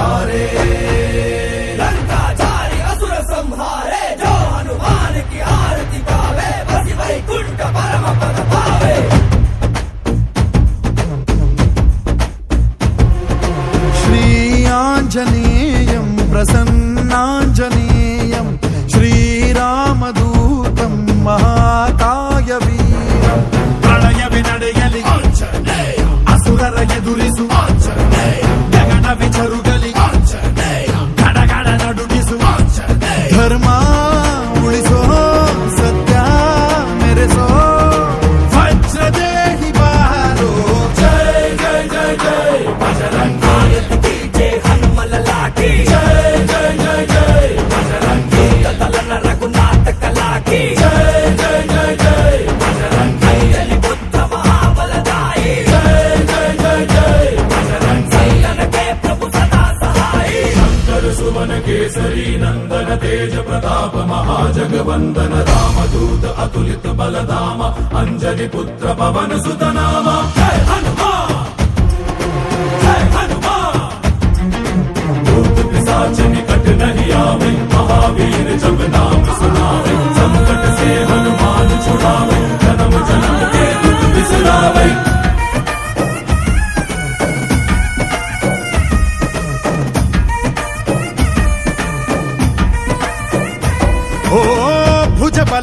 सारे लंका जारी असुर संहारे जो हनुमान की आरती गावे बसी वैकुंठ परम पद पावे श्री आञ्जनेयं प्रसन्नाञ्जनेयं श्रीरामदूतं महा त्रिभुवन केसरी नन्दन तेज प्रताप महाजगवन्दन रामदूत अतुलित बलदाम अञ्जलि पुत्र पवन सुत नाम जय हनुमान जय हनुमान भूत पिशाच निकट नहीं आवे महावीर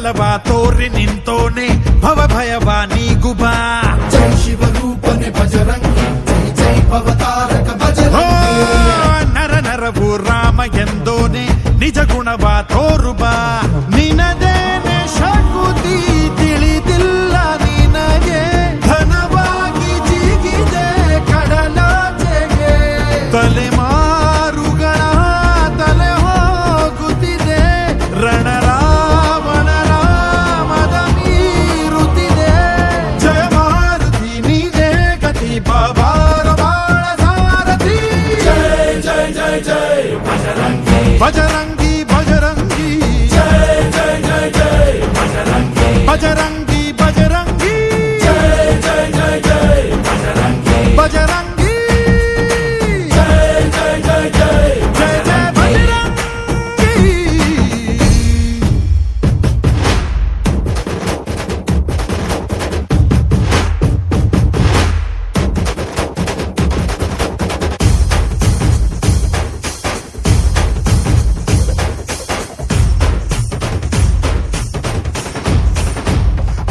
ಬಲವಾ ತೋರಿ ನಿಂತೋನೆ ಭವ ಭಯವಾ ನೀಗುಬಾ ಜೈ ಶಿವರೂಪನೆ ಬಜರಂಗ ಜೈ ಜೈ ಭವತಾರಕ ನರ ನರವು ರಾಮ ಎಂದೋನೆ ನಿಜ ಗುಣವಾ ತೋರುಬಾ Vaya.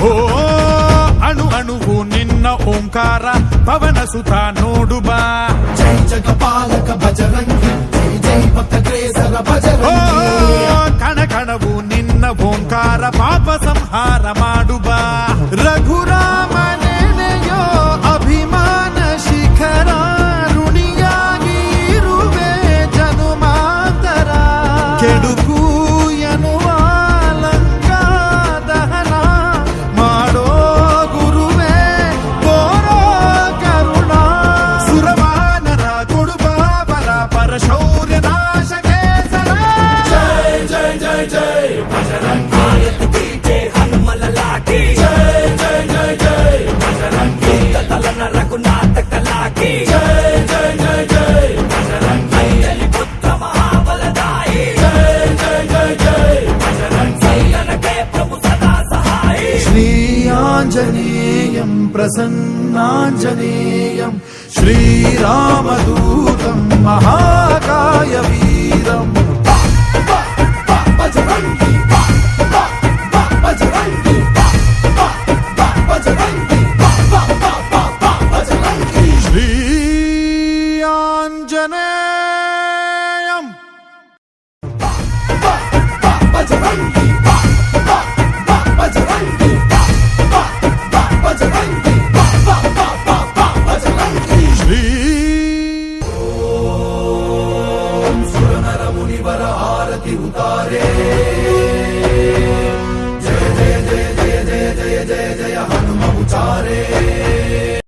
ಓ ಅಣು ಅಣುವು ನಿನ್ನ ಓಂಕಾರ ಪವನ ಸುತ ನೋಡುಬಾ ಜೈ ಜಗಪಾಲಕ ಭಜರ प्रसन्नाञ्जनेयं श्रीरामदूतं महाकायवीरम् श्रीयाञ्जने आरती उतारे। जय जय जय जय जय जय जय जय हनुम उचारे।